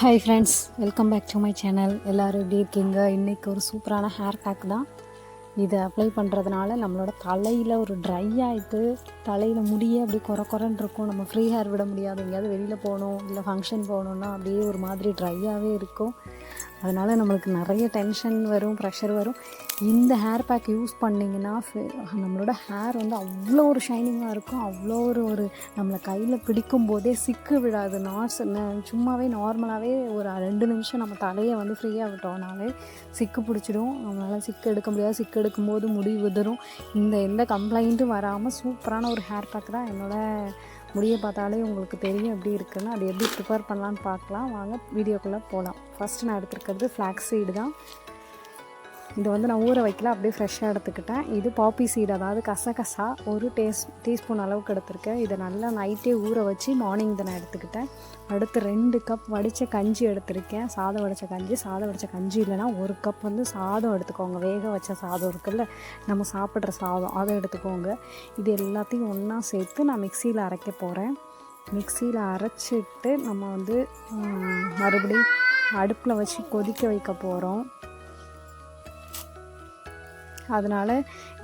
Hi friends welcome back to my channel எல்லோரும் எப்படி இருக்கீங்க? இன்றைக்கி ஒரு சூப்பரான ஹேர் பேக் தான். இதை அப்ளை பண்ணுறதுனால நம்மளோட தலையில் ஒரு ட்ரை ஆகிட்டு தலையில் முடியே அப்படியே குறை குறைன்னு இருக்கும். நம்ம ஃப்ரீ ஹேர் விட முடியாது. எங்கேயாவது வெளியில் போகணும் இல்லை ஃபங்க்ஷன் போகணுன்னா அப்படியே ஒரு மாதிரி ட்ரையாகவே இருக்கும். அதனால் நம்மளுக்கு நிறைய டென்ஷன் வரும் ப்ரெஷர் வரும். இந்த ஹேர் பேக் யூஸ் பண்ணிங்கன்னா ஃபே- நம்மளோட ஹேர் வந்து அவ்வளோ ஒரு ஷைனிங்காக இருக்கும். அவ்வளோ ஒரு ஒரு நம்மளை கையில் பிடிக்கும் போதே சிக்கு விடாது நாட்ஸ் சும்மாவே நார்மலாகவே ஒரு ரெண்டு நிமிஷம் நம்ம தலையை வந்து ஃப்ரீயாக விட்டோம்னாலே சிக்கு பிடிச்சிடும். நம்மளால் சிக்கு எடுக்க முடியாது. சிக்கு எடுக்கும்போது முடி உதறும். இந்த எந்த கம்ப்ளைண்ட்டும் வராமல் சூப்பரான ஒரு ஹேர் பேக் தான் என்னோட முடியை பார்த்தாலே உங்களுக்கு தெரியும் எப்படி இருக்குன்னு. அது எப்படி ப்ரிப்பேர் பண்ணலான்னு பார்க்கலாம். வாங்க வீடியோக்குள்ளே போகலாம் ஃபஸ்ட்டு நான் எடுத்துருக்கிறது ஃப்ளாக்ஸ் சீடு தான். இது வந்து நான் ஊற வைக்கல அப்படியே ஃப்ரெஷ்ஷாக எடுத்துக்கிட்டேன். இது பாப்பி சீடு அதாவது கசகசா ஒரு டேஸ் டீஸ்பூன் அளவுக்கு எடுத்திருக்கேன். இதை நல்லா நைட்டே ஊற வச்சு மார்னிங் இதை நான் எடுத்துக்கிட்டேன். அடுத்து ரெண்டு கப் வடித்த கஞ்சி எடுத்திருக்கேன். சாதம் வடித்த கஞ்சி சாதம் வடித்த கஞ்சி இல்லைன்னா ஒரு கப் வந்து சாதம் எடுத்துக்கோங்க. வேக வச்ச சாதம் இருக்குல்ல நம்ம சாப்பிட்ற சாதம் அதை எடுத்துக்கோங்க. இது எல்லாத்தையும் ஒன்றா சேர்த்து நான் மிக்சியில் அரைக்க போகிறேன் மிக்சியில் அரைச்சிட்டு நம்ம வந்து மறுபடியும் அடுப்பில் வச்சு கொதிக்க வைக்க போகிறோம் அதனால்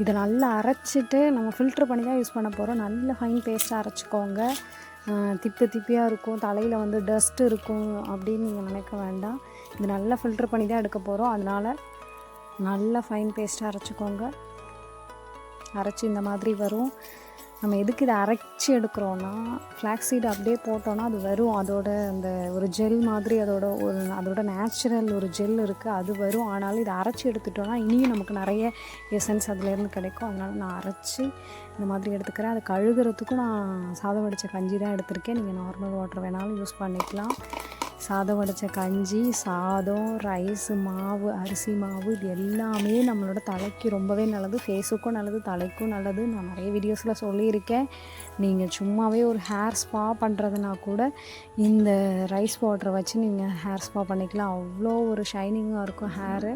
இதை நல்லா அரைச்சிட்டு நம்ம ஃபில்ட்ரு பண்ணி தான் யூஸ் பண்ண போகிறோம் நல்ல ஃபைன் பேஸ்ட்டாக அரைச்சிக்கோங்க. திப்பு திப்பியாக இருக்கும். தலையில் வந்து டஸ்ட் இருக்கும் அப்படின்னு நீங்கள் நினைக்க வேண்டாம். இது நல்லா ஃபில்ட்ரு பண்ணி தான் எடுக்க போகிறோம் அதனால் நல்லா ஃபைன் பேஸ்ட்டாக அரைச்சிக்கோங்க. அரைச்சி இந்த மாதிரி வரும். நம்ம எதுக்கு இதை அரைச்சி எடுக்கிறோன்னா ஃப்ளாக்ஸீடு அப்படியே போட்டோன்னா அது வரும். அதோட அந்த ஒரு ஜெல் மாதிரி அதோட ஒரு அதோட நேச்சுரல் ஒரு ஜெல் இருக்குது அது வரும். ஆனாலும் இதை அரைச்சி எடுத்துட்டோன்னா இனியும் நமக்கு நிறைய எசன்ஸ் அதுலேருந்து கிடைக்கும். அதனால் நான் அரைச்சி இந்த மாதிரி எடுத்துக்கிறேன். அது கழுகிறதுக்கும் நான் சாதம் வடித்த கஞ்சி தான் எடுத்திருக்கேன். நீங்கள் நார்மல் வாட்டர் வேணாலும் யூஸ் பண்ணிக்கலாம். சாதம் உடைச்ச கஞ்சி சாதம் ரைஸ் மாவு அரிசி மாவு இது எல்லாமே நம்மளோட தலைக்கு ரொம்பவே நல்லது. ஃபேஸுக்கும் நல்லது தலைக்கும் நல்லது. நான் நிறைய வீடியோஸில் சொல்லியிருக்கேன். நீங்கள் சும்மாவே ஒரு ஹேர் ஸ்பா பண்ணுறதுனா கூட இந்த ரைஸ் வாட்டரை வச்சு நீங்கள் ஹேர் ஸ்பா பண்ணிக்கலாம். அவ்வளோ ஒரு ஷைனிங்காக இருக்கும் ஹேரு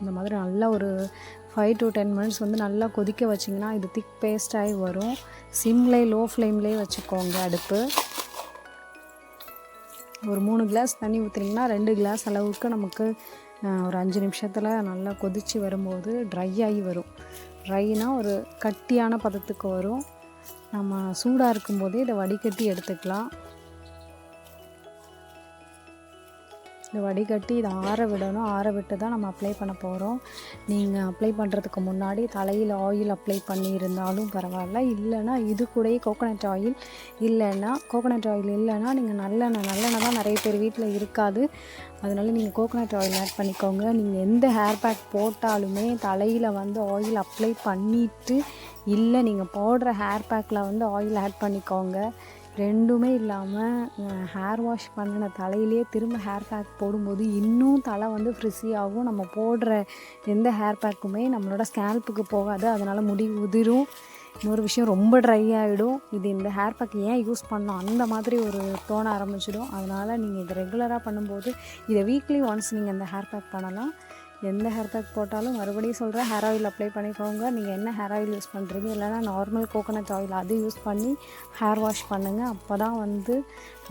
இந்த மாதிரி நல்லா ஒரு ஃபைவ் டு டென் மினிட்ஸ் வந்து நல்லா கொதிக்க வச்சிங்கன்னா இது திக் பேஸ்டாகி வரும். சிம்லேயே லோ ஃப்ளேம்லேயே வச்சுக்கோங்க அடுப்பு. ஒரு மூணு கிளாஸ் தண்ணி ஊற்றுனீங்கன்னா ரெண்டு கிளாஸ் அளவுக்கு நமக்கு ஒரு அஞ்சு நிமிஷத்தில் நல்லா கொதித்து வரும்போது ட்ரை ஆகி வரும். ட்ரைனா ஒரு கட்டியான பதத்துக்கு வரும். நம்ம சூடாக இருக்கும்போதே இதை வடிகட்டி எடுத்துக்கலாம். இந்த வடிகட்டி இதை ஆற விடணும். ஆற விட்டு தான் நம்ம அப்ளை பண்ண போகிறோம் நீங்கள் அப்ளை பண்ணுறதுக்கு முன்னாடி தலையில் ஆயில் அப்ளை பண்ணியிருந்தாலும் பரவாயில்ல. இல்லைன்னா இது கூடயே கோகோனட் ஆயில் இல்லைன்னா கோகோனட் ஆயில் இல்லைன்னா நீங்கள் நல்லெண்ணெய் நல்லெண்ணெய் தான் நிறைய பேர் வீட்டில் இருக்காது. அதனால நீங்கள் கோகோனட் ஆயில் ஆட் பண்ணிக்கோங்க. நீங்கள் எந்த ஹேர் பேக் போட்டாலுமே தலையில் வந்து ஆயில் அப்ளை பண்ணிவிட்டு இல்லை நீங்கள் போடுற ஹேர் பேக்கில் வந்து ஆயில் ஆட் பண்ணிக்கோங்க. ரெண்டுமே இல்லாமல் ஹேர் வாஷ் பண்ணின தலையிலே திரும்ப ஹேர் பேக் போடும்போது இன்னும் தலை வந்து ஃப்ரிஸி ஆகும். நம்ம போடுற எந்த ஹேர் பேக்குமே நம்மளோட ஸ்கேல்ப்புக்கு போகாது. அதனால் முடி உதிரும். இன்னொரு விஷயம் ரொம்ப ட்ரை ஆகிடும் இது இந்த ஹேர் பேக் ஏன் யூஸ் பண்ணோம்? அந்த மாதிரி ஒரு தோண ஆரம்பிச்சிடும். அதனால் நீங்கள் இதை ரெகுலராக பண்ணும்போது இதை வீக்லி ஒன்ஸ் நீங்கள் இந்த ஹேர் பேக் பண்ணலாம். எந்த ஹேர் பேக் போட்டாலும் மறுபடியும் சொல்கிறேன் ஹேர் ஆயில் அப்ளை பண்ணிக்கோங்க. நீங்கள் என்ன ஹேர் ஆயில் யூஸ் பண்ணுறீங்க இல்லைன்னா நார்மல் கோகோனட் ஆயில் அது யூஸ் பண்ணி ஹேர் வாஷ் பண்ணுங்கள் அப்போ தான் வந்து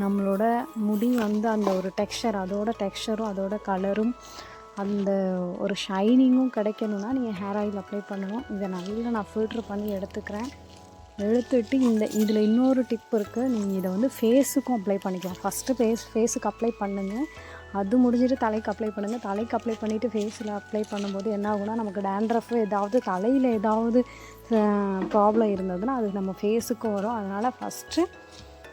நம்மளோட முடி வந்து அந்த ஒரு டெக்ஸ்சர் அதோட டெக்ஸ்டரும் அதோட கலரும் அந்த ஒரு ஷைனிங்கும் கிடைக்கணும்னா நீங்கள் ஹேர் ஆயில் அப்ளை பண்ணணும் இதை நல்லா நான் ஃபில்ட்ரு பண்ணி எடுத்துக்கிறேன். எடுத்துட்டு இந்த இதில் இன்னொரு டிப் இருக்குது நீங்கள் இதை வந்து ஃபேஸுக்கும் அப்ளை பண்ணிக்கலாம். ஃபஸ்ட்டு ஃபேஸ் ஃபேஸுக்கு அப்ளை பண்ணுங்கள் அது முடிஞ்சிட்டு தலைக்கு அப்ளை பண்ணுங்கள் தலைக்கு அப்ளை பண்ணிவிட்டு ஃபேஸில் அப்ளை பண்ணும்போது என்ன ஆகுனா நமக்கு டேண்ட்ரஃப் ஏதாவது தலையில் ஏதாவது ப்ராப்ளம் இருந்ததுன்னா அது நம்ம ஃபேஸுக்கும் வரும். அதனால் ஃபஸ்ட்டு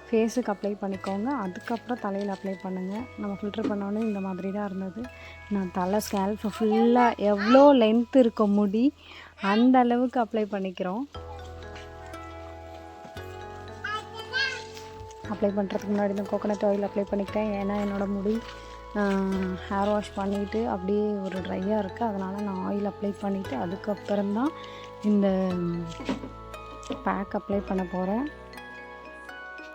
ஃபேஸுக்கு அப்ளை பண்ணிக்கோங்க. அதுக்கப்புறம் தலையில் அப்ளை பண்ணுங்கள் நம்ம ஃபில்டர் பண்ணோன்னே இந்த மாதிரி தான் இருந்தது. நான் தலை ஸ்கேல்ஃப் ஃபுல்லாக எவ்வளோ லென்த் இருக்க முடி அந்த அளவுக்கு அப்ளை பண்ணிக்கிறோம். அப்ளை பண்ணுறதுக்கு முன்னாடி இந்த கோகோனட் ஆயில் அப்ளை பண்ணிக்கிட்டேன். ஏன்னா என்னோடய முடி ஹேர் வாஷ் பண்ணிவிட்டு அப்படியே ஒரு ட்ரையாக இருக்குது அதனால் நான் ஆயில் அப்ளை பண்ணிவிட்டு அதுக்கப்புறம் தான் இந்த பேக் அப்ளை பண்ண போகிறேன்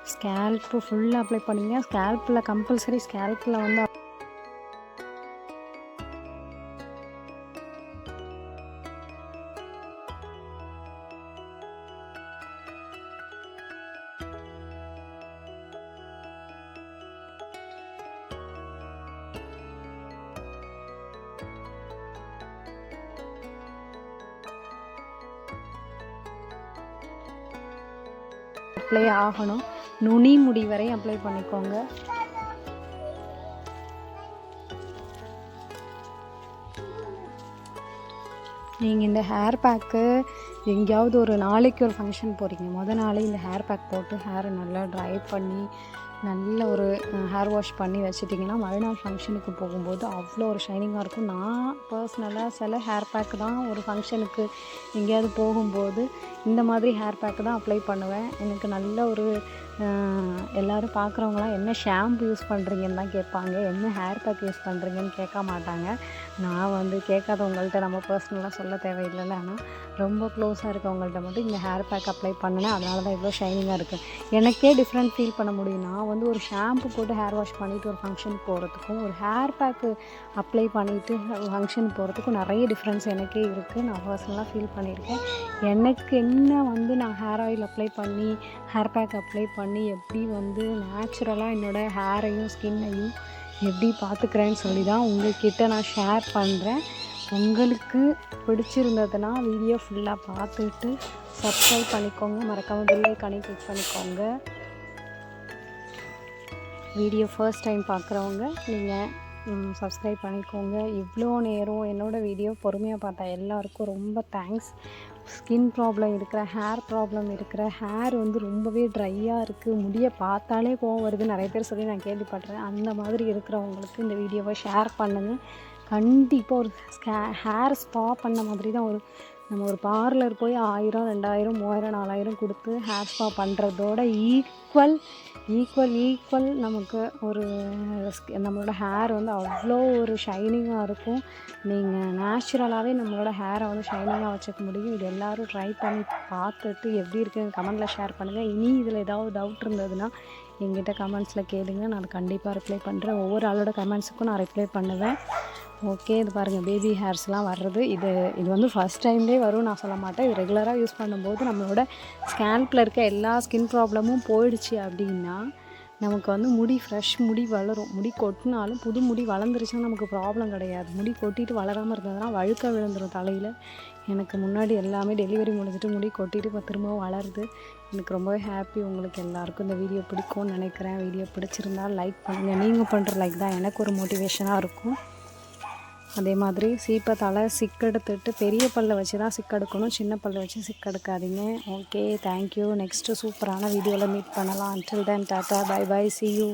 ஸ்கேல்ப்பு ஃபுல்லாக அப்ளை பண்ணிங்க ஸ்கேல்ப்பில் கம்பல்சரி ஸ்கேல்ப்பில் வந்து அப்ளை ஆகணும். நுனி முடி வரை அப்ளை பண்ணிக்கோங்க. நீங்கள் இந்த ஹேர் பேக்கு எங்கேயாவது ஒரு நாளைக்கு ஒரு ஃபங்க்ஷன் போகிறீங்க முத நாளே இந்த ஹேர் பேக் போட்டு ஹேரை நல்லா ட்ரை பண்ணி நல்ல ஒரு ஹேர் வாஷ் பண்ணி வச்சிட்டிங்கன்னா மறுநாள் ஃபங்க்ஷனுக்கு போகும்போது அவ்வளோ ஒரு ஷைனிங்காக இருக்கும். நான் பர்சனலாக சில ஹேர் பேக் தான் ஒரு ஃபங்க்ஷனுக்கு எங்கேயாவது போகும்போது இந்த மாதிரி ஹேர் பேக்கு தான் அப்ளை பண்ணுவேன். எனக்கு நல்ல ஒரு எல்லாரும் பார்க்குறவங்களாம் என்ன ஷாம்பு யூஸ் பண்ணுறீங்கன்னு தான் கேட்பாங்க. என்ன ஹேர் பேக் யூஸ் பண்ணுறீங்கன்னு கேட்க மாட்டாங்க. நான் வந்து கேட்காதவங்கள்ட்ட நம்ம பர்சனலாக சொல்ல தேவையில்லைல்ல. ஆனால் ரொம்ப க்ளோஸாக இருக்கவங்கள்ட்ட மட்டும் இந்த ஹேர் பேக் அப்ளை பண்ணினேன். அதனால தான் இவ்வளோ ஷைனிங்காக இருக்குது எனக்கே டிஃப்ரெண்ட் ஃபீல் பண்ண முடியும். நான் வந்து ஒரு ஷாம்பு போட்டு ஹேர் வாஷ் பண்ணிவிட்டு ஒரு ஃபங்க்ஷனுக்கு போகிறதுக்கும் ஒரு ஹேர் பேக்கு அப்ளை பண்ணிவிட்டு ஃபங்க்ஷனுக்கு போகிறதுக்கும் நிறைய டிஃப்ரென்ஸ் எனக்கே இருக்குது நான் பர்சனலாக ஃபீல் பண்ணியிருக்கேன். எனக்கு என்ன வந்து நான் ஹேர் ஆயில் அப்ளை பண்ணி ஹேர் பேக் அப்ளை பண்ணி எப்படி வந்து நேச்சுரலாக என்னோடய ஹேரையும் ஸ்கின்னையும் எப்படி பார்த்துக்கிறேன்னு சொல்லி தான் உங்கள்கிட்ட நான் ஷேர் பண்ணுறேன் உங்களுக்கு பிடிச்சிருந்ததுன்னா வீடியோ ஃபுல்லாக பார்த்துட்டு சப்ஸ்கிரைப் பண்ணிக்கோங்க. மறக்காமல் பெல் ஐக்கானே கிளிக் பண்ணிக்கோங்க. வீடியோ ஃபர்ஸ்ட் டைம் பார்க்குறவங்க நீங்கள் சப்ஸ்கிரைப் பண்ணிக்கோங்க. இவ்வளோ நேரம் என்னோடய வீடியோ பொறுமையாக பார்த்தா எல்லாருக்கும் ரொம்ப தேங்க்ஸ் ஸ்கின் ப்ராப்ளம் இருக்கிற ஹேர் ப்ராப்ளம் இருக்கிற ஹேர் வந்து ரொம்பவே ட்ரையாக இருக்குது முடியை பார்த்தாலே கோவம் வருது. நிறைய பேர் சொல்லி நான் கேள்விப்படுறேன் அந்த மாதிரி இருக்கிறவங்களுக்கு இந்த வீடியோவை ஷேர் பண்ணுங்கள் கண்டிப்பாக ஒரு ஸ்கே ஹேர் ஸ்பா பண்ண மாதிரி தான் ஒரு நம்ம ஒரு பார்லர் போய் ஆயிரம் ரெண்டாயிரம் மூவாயிரம் நாலாயிரம் கொடுத்து ஹேர் ஸ்பா பண்ணுறதோட ஈக்குவல் ஈக்குவல் ஈக்குவல் நமக்கு ஒரு நம்மளோட ஹேர் வந்து அவ்வளோ ஒரு ஷைனிங்காக இருக்கும். நீங்கள் நேச்சுரலாகவே நம்மளோட ஹேரை வந்து ஷைனிங்காக வச்சுக்க முடியும். இது எல்லோரும் ட்ரை பண்ணி பார்த்துட்டு எப்படி இருக்குன்னு கமெண்ட்டில் ஷேர் பண்ணுங்கள் இனி இதில் ஏதாவது டவுட் இருந்ததுன்னா எங்கிட்ட கமெண்ட்ஸில் கேளுங்க. நான் கண்டிப்பாக ரிப்ளை பண்ணுறேன் ஒவ்வொரு ஆளோட கமெண்ட்ஸுக்கும் நான் ரிப்ளை பண்ணுவேன். ஓகே இது பாருங்கள் பேபி ஹேர்ஸ்லாம் வர்றது. இது இது வந்து ஃபஸ்ட் டைம்லேயே வரும் நான் சொல்ல மாட்டேன். இது ரெகுலராக யூஸ் பண்ணும்போது நம்மளோட ஸ்கேல்பில் இருக்க எல்லா ஸ்கின் ப்ராப்ளமும் போயிடுச்சு அப்படின்னா நமக்கு வந்து முடி ஃப்ரெஷ் முடி வளரும். முடி கொட்டினாலும் புது முடி வளர்ந்துருச்சுன்னா நமக்கு ப்ராப்ளம் கிடையாது. முடி கொட்டிட்டு வளராமல் இருந்ததுனா வழுக்க விழுந்துடும் தலையில். எனக்கு முன்னாடி எல்லாமே டெலிவரி முடிஞ்சிட்டு முடி கொட்டிட்டு இப்போ திரும்பவும் வளருது. எனக்கு ரொம்பவே ஹாப்பி உங்களுக்கு எல்லாருக்கும் இந்த வீடியோ பிடிக்கும்னு நினைக்கிறேன். வீடியோ பிடிச்சிருந்தா லைக் பண்ணுங்கள் நீங்கள் பண்ணுற லைக் தான் எனக்கு ஒரு மோட்டிவேஷனாக இருக்கும். அதே மாதிரி சீப்பத்தால் சிக்கெடுத்துட்டு பெரிய பல்ல வச்சு தான் சிக்கெடுக்கணும் சின்ன பல்ல வச்சு சிக்கெடுக்காதீங்க. ஓகே தேங்க்யூ நெக்ஸ்ட்டு சூப்பரான வீடியோவில் மீட் பண்ணலாம். Until then tata bye bye see you